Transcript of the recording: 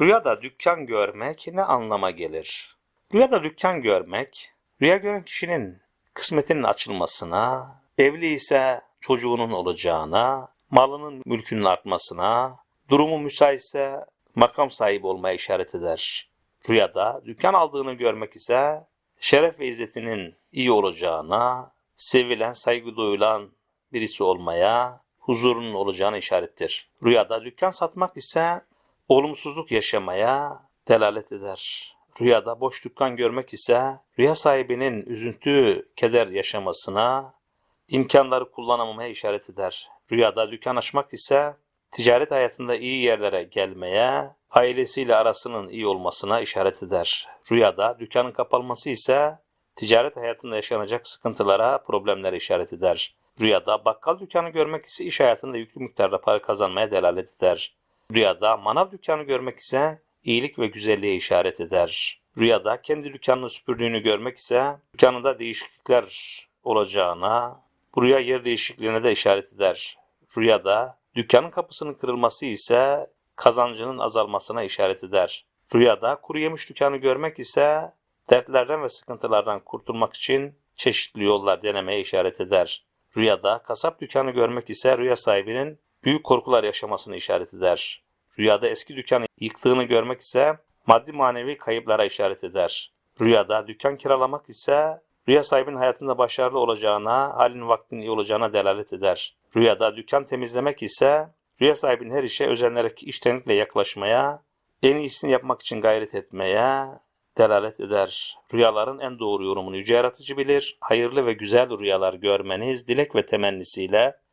Rüyada dükkan görmek ne anlama gelir? Rüyada dükkan görmek, rüya gören kişinin kısmetinin açılmasına, evli ise çocuğunun olacağına, malının mülkünün artmasına, durumu müsaitse makam sahibi olmaya işaret eder. Rüyada dükkan aldığını görmek ise şeref ve izzetinin iyi olacağına, sevilen, saygı duyulan birisi olmaya, huzurunun olacağına işarettir. Rüyada dükkan satmak ise olumsuzluk yaşamaya delalet eder. Rüyada boş dükkan görmek ise rüya sahibinin üzüntü, keder yaşamasına, imkanları kullanamamaya işaret eder. Rüyada dükkan açmak ise ticaret hayatında iyi yerlere gelmeye, ailesiyle arasının iyi olmasına işaret eder. Rüyada dükkanın kapanması ise ticaret hayatında yaşanacak sıkıntılara, problemlere işaret eder. Rüyada bakkal dükkanı görmek ise iş hayatında yüklü miktarda para kazanmaya delalet eder. Rüyada manav dükkanı görmek ise iyilik ve güzelliğe işaret eder. Rüyada kendi dükkanını süpürdüğünü görmek ise dükkanında değişiklikler olacağına, bu rüya yer değişikliğine de işaret eder. Rüyada dükkanın kapısının kırılması ise kazancının azalmasına işaret eder. Rüyada kuru yemiş dükkanı görmek ise dertlerden ve sıkıntılardan kurtulmak için çeşitli yollar denemeye işaret eder. Rüyada kasap dükkanı görmek ise rüya sahibinin büyük korkular yaşamasını işaret eder. Rüyada eski dükkanı yıktığını görmek ise maddi manevi kayıplara işaret eder. Rüyada dükkan kiralamak ise rüya sahibinin hayatında başarılı olacağına, halin vaktinin iyi olacağına delalet eder. Rüyada dükkan temizlemek ise rüya sahibinin her işe özenerek içtenlikle yaklaşmaya, en iyisini yapmak için gayret etmeye delalet eder. Rüyaların en doğru yorumunu yüce yaratıcı bilir. Hayırlı ve güzel rüyalar görmeniz dilek ve temennisiyle